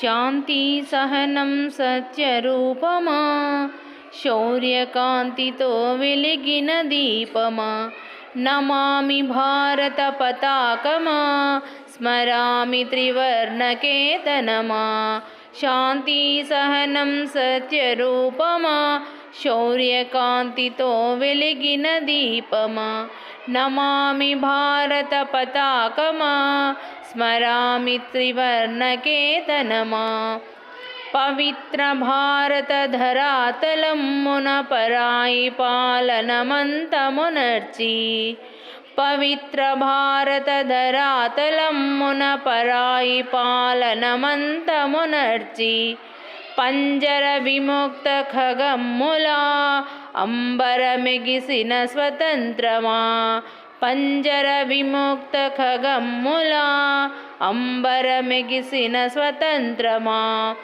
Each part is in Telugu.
శాంతి సహనం సత్యరూపమా శౌర్యకాంతితో వెలిగిన దీపమా నమామి భారత పతాకమా స్మరామి త్రివర్ణకేతనమా శాంతి సహనం సత్యరూపమా శౌర్యకాంతితో వెలిగిన దీపమా నమామి భారత పతాకమా స్మరామి త్రివర్ణకేతనమా పవిత్ర భారత ధరాతలమ్మున పరాయి పాలనమంతమునర్చి పవిత్ర భారత ధరాతలమ్మున పరాయి పాలనమంతమునర్చి పంజర విముక్త ఖగమ్ములా అంబరమెగిసిన స్వతంత్రమా? పంజర విముక్త ఖగమ్ములా అంబరమెగిసిన స్వతంత్రమా?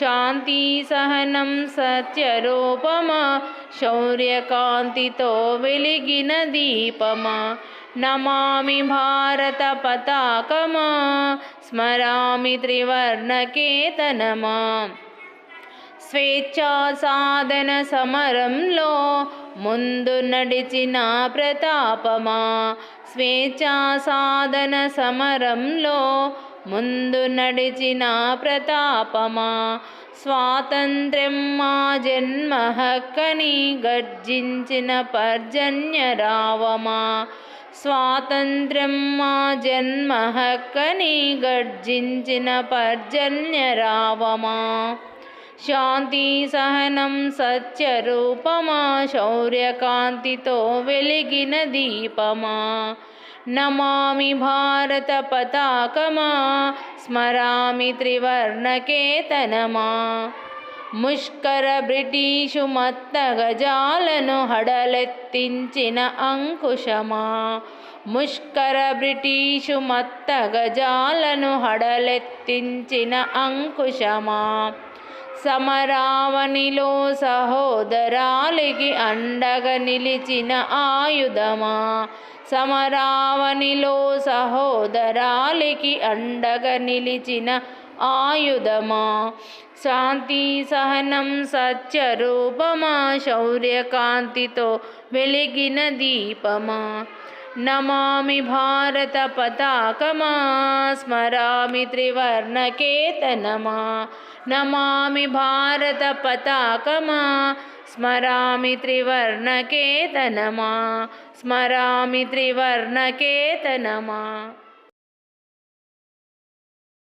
శాంతి సహనం సత్యరూపమా? శౌర్యకాంతితో వెలిగిన దీపమా? నమామి భారత పతాకమా? స్మరామి త్రివర్ణకేతనమా? స్వేచ్ఛా సాధన సమరంలో ముందు నడిచిన ప్రతాపమా? స్వేచ్ఛా సాధన సమరంలో ముందు నడిచిన ప్రతాపమా? స్వాతంత్ర్యం మా జన్మ హక్కని గర్జించిన పర్జన్యరావమా స్వాతంత్ర్యం మా జన్మ హక్కని గర్జించిన పర్జన్యరావమా శాంతి సహనం సత్యరూపమా శౌర్యకాంతితో వెలిగిన దీపమా. నమామి భారత పతాకమా స్మరామి త్రివర్ణకేతనమా. ముష్కర బ్రిటీషు మత్త గజాలను హడలెత్తించిన అంకుశమా. ముష్కర బ్రిటీషు మత్త గజాలను హడలెత్తించిన అంకుశమా. సమరావనిలో సహోదరాలికి అండగా నిలిచిన ఆయుధమా? సమరావనిలో సహోదరాలికి అండగా నిలిచిన ఆయుధమా? శాంతి సహనం సత్యరూపమా శౌర్యకాంతితో వెలిగిన దీపమా? नमामि भारतपताकमा स्मरामि त्रिवर्णकेतनमा। नमामि भारतपताकमा स्मरामि त्रिवर्णकेतनमा। स्मरामि त्रिवर्णकेतनमा।